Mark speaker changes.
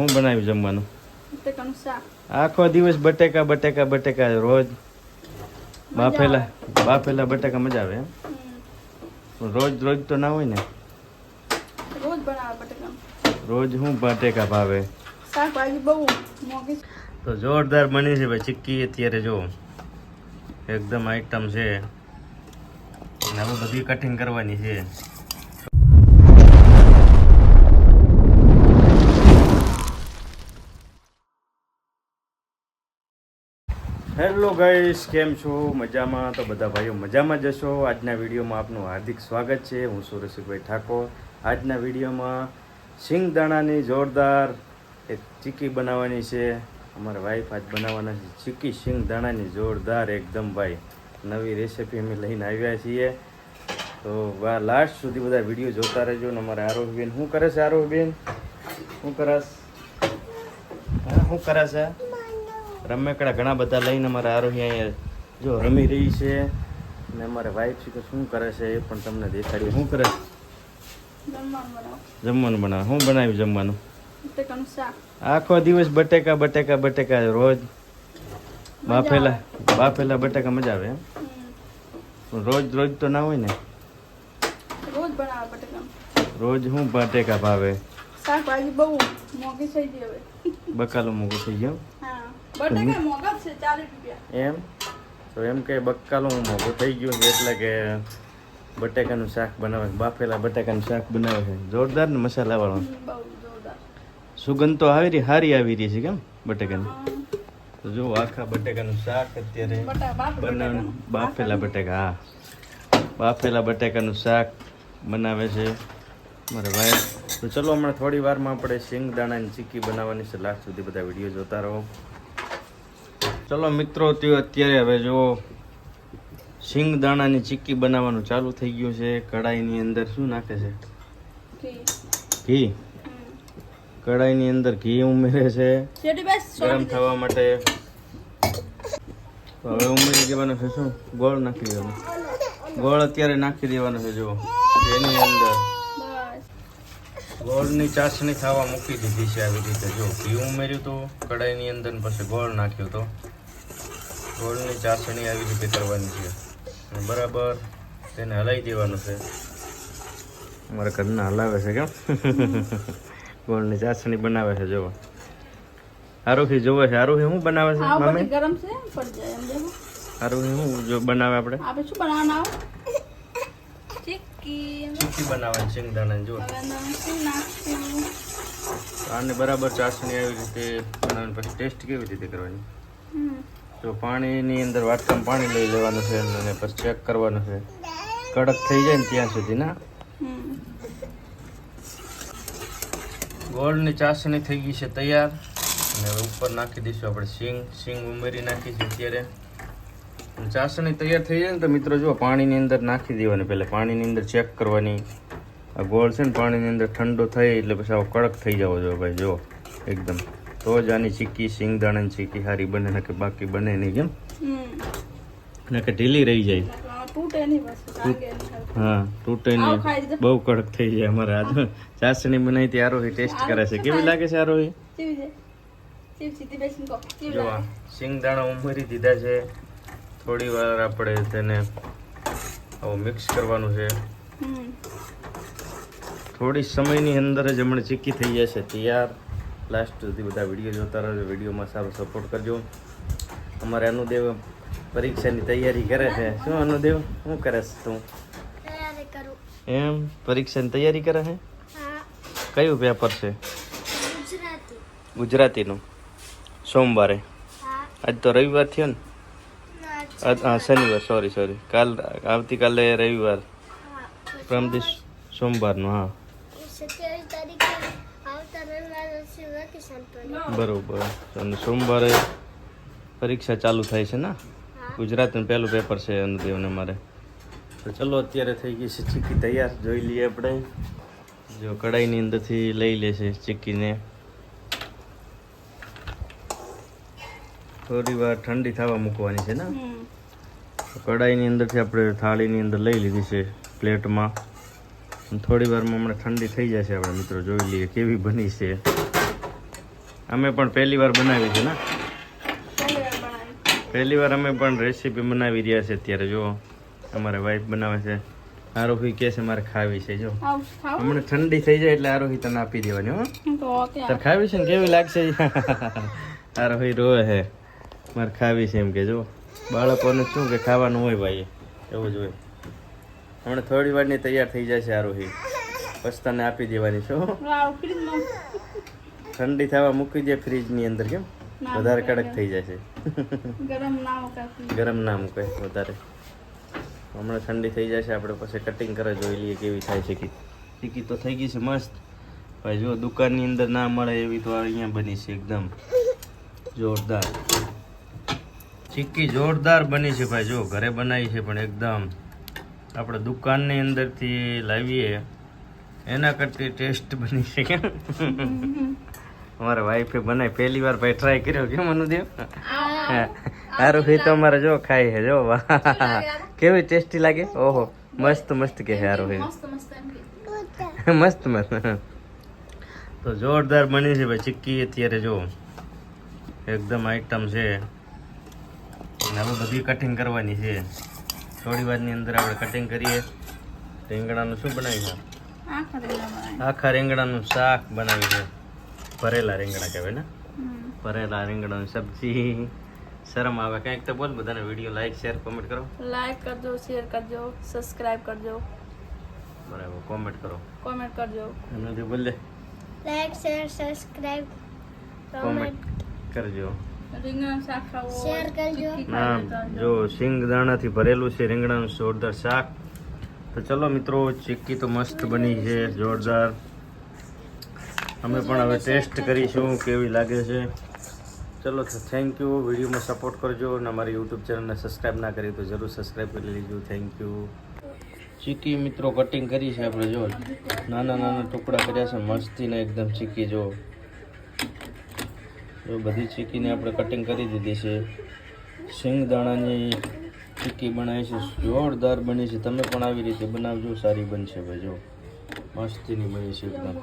Speaker 1: હું બનાવ્યું જમવાનું? આખો દિવસ બટેકા બટેકા બટેકા રોજ. બાફેલા બાફેલા બટેકા મજા આવે એમ? રોજ રોજ તો ના હોય ને?
Speaker 2: રોજ બનાવે
Speaker 1: હું બટેકા ભાવે. તો જોરદાર બની છે ભાઈ ચીક્કી અત્યારે જો. એકદમ આઈટમ છે. અને હવે બધી કટિંગ કરવાની છે. હેલો ગાઈસ કેમ છો? મજામાં? તો બધા ભાઈઓ મજામાં જશો આજના વિડીયોમાં આપનું હાર્દિક સ્વાગત છે. હું સુરેશભાઈ ઠાકોર. આજના વિડીયોમાં સિંગદાણાની જોરદાર એક ચીકી બનાવવાની છે. અમારા વાઈફ આજ બનાવવાના છે. ચીક્કી સિંગદાણાની જોરદાર એકદમ ભાઈ. નવી રેસીપી અમે લઈને આવ્યા છીએ. તો લાસ્ટ સુધી બધા વીડિયો જોતા રહેજો ને અમારા આરોહીબેન શું કરે છે આરોહીબેન શું કરાશ? શું કરે છે રમેકડા ઘણા બધા લઈને અમારે આરોહી અહીંયા જો રમી રહી છે. ને અમારે વાઈફ છે કે શું કરે છે એ પણ તમને દેખાડીએ. શું કરે?
Speaker 2: જમવાનું બનાવો.
Speaker 1: શું બનાવ્યું જમવાનું? આખો દિવસ બટેકા બટેકા બટેકા રોજ. બાફેલા બાફેલા બટેકા મજા આવે એમ? રોજ રોજ તો ના હોય ને?
Speaker 2: રોજ બનાવે બટેકા.
Speaker 1: રોજ હું બટેકા ભાવે?
Speaker 2: શાકભાજી બહુ મોંઘી થઈ ગઈ હવે.
Speaker 1: બકાલો મૂકું થઈ ગયો
Speaker 2: હા. બટેકા મોંઘા છે ચાલીસ રૂપિયા.
Speaker 1: એમ? તો એમ કે બકાલું મોઘું થઈ ગયું છે એટલે કે બટેકાનું શાક બનાવે બાફેલા બટેકાનું શાક બનાવે છે. જોરદાર ને
Speaker 2: મસાલા વાળો
Speaker 1: સુગંધ તો આવી રહી સારી આવી રહી છે કેમ બટેકાની? તો જો આખા બટેકાનું શાક અત્યારે બનાવ બાફેલા બટેકા હા. બાફેલા બટેકાનું શાક બનાવે છે મારા ભાઈ. તો ચલો હમણાં થોડી વારમાં આપણે શેંગદાણાની ચીક્કી બનાવવાની છે. લાસ્ટ સુધી બધા વીડિયો જોતા રહો. ચલો મિત્રો તે અત્યારે હવે જો શિંગદાણાની ચીક્કી બનાવવાનું ચાલુ થઈ ગયું છે. કડાઈની અંદર શું નાખે છે?
Speaker 2: ઘી.
Speaker 1: ઘી. કડાઈની અંદર ઘી ઉમેરે છે. ગરમ થવા માટે. હવે ઉમેરી દેવાનું છે શું? ગોળ નાખી દેવાનું. ગોળ અત્યારે નાખી દેવાનો છે જો. એની અંદર. ગોળની ચાસણી થવા મૂકી દીધી છે આવી રીતે જો. ઘી ઉમેર્યું તો કડાઈની અંદર પછી ગોળ નાખ્યો તો. ગોળની ચાસણી આવી રીતે કરવાની છે. અને બરાબર તેને હલાવી દેવાનું છે. અમારા ઘરના હલાવે છે કેમ? ગોળની ચાસણી બનાવે છે જોવા આરોહી જોવે છે. આરોહી શું બનાવે છે મમ્મી?
Speaker 2: ગરમ છે પડ જાય એમ દેખો.
Speaker 1: આરોહી શું જો બનાવે આપણે?
Speaker 2: આપણે શું બનાવવાનું આવે. ચીકી
Speaker 1: ચીકી બનાવવાની શિંગદાણા જો આને બરાબર ચાસણી આવી રીતે બનાવવાની પછી ટેસ્ટ કેવી રીતે કરવાની?
Speaker 2: હમ.
Speaker 1: જો પાણીની અંદર વાટકામાં પાણી લઈ લેવાનું છે અને પછી ચેક કરવાનું છે. કડક થઈ જાય ને ત્યાં સુધી ના ગોળની ચાસણી થઈ ગઈ છે તૈયાર. અને ઉપર નાખી દઈશું આપણે સિંગ સિંગ ઉમેરી નાખીશું અત્યારે. ચાસણી તૈયાર થઈ જાય ને તો મિત્રો જો પાણીની અંદર નાખી દેવાની પહેલાં. પાણીની અંદર ચેક કરવાની. આ ગોળ છે ને પાણીની અંદર ઠંડો થાય એટલે પછી આવો કડક થઈ જવો જોઈએ ભાઈ જો એકદમ. તો જ આની ચીક્કી સિંગદાણાની ચીક્કી સારી બને ને કે બાકી બને નહીં કેમ. ને કે ઢીલી રહી જાય. હા તૂટે નહીં બહુ કડક થઈ જાય અમારે આજ. ચાસણી બનાવી હતી આરોહી ટેસ્ટ કરે છે. કેવી લાગે છે આરોહી?
Speaker 2: જોવા?
Speaker 1: સિંગદાણા ઉમેરી દીધા છે. થોડી વાર આપણે તેને આવું મિક્સ કરવાનું છે. થોડી સમયની અંદર જ હમણાં ચીક્કી થઈ જશે. તૈયાર લાસ્ટ સુધી બધા વીડિયો જોતા રહેજો વિડીયોમાં સારો સપોર્ટ કરજો. અમારે અનુદેવ પરીક્ષાની તૈયારી કરે છે. શું અનુદેવ શું કરે છે તું? એમ? પરીક્ષાની તૈયારી કરે છે? કયું પેપર છે? ગુજરાતીનું? સોમવારે? આજ તો રવિવાર થયો ને? આજ- હા શનિવાર. સોરી સોરી કાલ આવતીકાલે રવિવાર. સોમવારનો સોમવારનું હા. બરોબર. અને સોમવારે પરીક્ષા ચાલુ થાય છે ને? ગુજરાતનું પહેલું પેપર છે અનુદેવને મારે. તો ચલો અત્યારે થઈ ગઈ છે ચીક્કી તૈયાર. જોઈ લઈએ આપણે. જો કડાઈની અંદરથી લઈ લે છે ચીક્કીને. થોડી વાર ઠંડી થવા મૂકવાની છે ને. કડાઈની અંદરથી આપણે થાળીની અંદર લઈ લીધી છે પ્લેટમાં. થોડી વારમાં હમણાં ઠંડી થઈ જશે આપણે મિત્રો જોઈ લઈએ કેવી બની છે. અમે પણ પહેલી વાર બનાવી છે ને?
Speaker 2: પહેલી વાર
Speaker 1: અમે પણ રેસીપી બનાવી રહ્યા છે અત્યારે જો. અમારે વાઈફ બનાવે છે. આરોહી કહે છે મારે ખાવી છે. જો. હમણાં ઠંડી થઈ જાય એટલે આરોહી તને આપી દેવાની હો. તાર ખાવી છે ને કેવી લાગશે? આરોહી રોવે છે. મારે ખાવી છે એમ કે જો. બાળકોને શું કે ખાવાનું હોય ભાઈ એવું જ હોય. હમણાં થોડી વારની તૈયાર થઈ છે આરોહી. પછી તને આપી દેવાની છો ઠંડી થવા મૂકી દે ફ્રીજની અંદર કેમ? વધારે કડક થઈ જાય છે
Speaker 2: ગરમ ના
Speaker 1: મૂકે વધારે. હમણાં ઠંડી થઈ જાય છે આપણે પછી કટિંગ કરે જોઈ લઈએ કેવી થાય છે કે. તો થઈ ગઈ છે મસ્ત. ભાઈ જો દુકાનની અંદર ના મળે એવી તો અહીંયા બની છે એકદમ જોરદાર. ચીક્કી જોરદાર બની છે ભાઈ જો ઘરે બનાવી છે પણ એકદમ આપણે દુકાનની અંદરથી લાવીએ એના કરતી ટેસ્ટ બની છે કેમ અમારા વાઈફે બનાવી પહેલી વાર ભાઈ ટ્રાય કર્યો કેમ અનુદેવ સારું ભાઈ તો અમારે જો ખાય છે જો. કેવી ટેસ્ટી લાગે? ઓહો મસ્ત મસ્ત કે સારું ભાઈ
Speaker 2: મસ્ત મસ્ત
Speaker 1: તો જોરદાર બની છે ભાઈ ચીક્કી અત્યારે જો. એકદમ આઈટમ છે. અને હવે બધી કટિંગ કરવાની છે. થોડી વારની અંદર આપણે કટિંગ કરીએ. રીંગણાનું શું બનાવ્યું
Speaker 2: છે?
Speaker 1: આખા રીંગણાનું શાક બનાવ્યું છે. ભરેલા રીંગણા કહેવાય ને? ભરેલા રીંગણાની સબ્જી. શરમ આવે કંઈક તો બોલ બધાને વીડિયો લાઈક શેર કોમેન્ટ કરો.
Speaker 2: લાઈક કરજો શેર કરજો સબસ્ક્રાઇબ કરજો.
Speaker 1: બરાબર કોમેન્ટ કરો.
Speaker 2: કોમેન્ટ કરજો.
Speaker 1: એનાથી બોલે
Speaker 3: લાઈક શેર સબસ્ક્રાઇબ
Speaker 1: કોમેન્ટ કરજો.
Speaker 2: રીંગણ શાક ખાવો
Speaker 3: શેર કરજો.
Speaker 2: ટિક્કી
Speaker 1: ના જો સિંગ દાણાથી ભરેલું છે રીંગણાનું જોરદાર શાક. તો ચલો મિત્રો ચીક્કી તો મસ્ત બની છે જોરદાર. અમે પણ હવે ટેસ્ટ કરીશું કેવી લાગે છે. ચલો તો થેન્ક યુ વિડીયોમાં સપોર્ટ કરજો અને અમારી યુટ્યુબ ચેનલને સબસ્ક્રાઈબ ના કરી તો જરૂર સબસ્ક્રાઈબ કરી લેજો. થેન્ક યુ ચીકી મિત્રો કટિંગ કરી છે આપણે જો નાના નાના ટુકડા કર્યા છે મસ્તીને એકદમ ચીકી જો. બધી ચીકીને આપણે કટિંગ કરી દીધી છે. શિંગદાણાની ચીક્કી બનાવી છે. જોરદાર બની છે. તમે પણ આવી રીતે બનાવજો. સારી બનશે ભાઈ, જો. મસ્તીની બની છે એકદમ.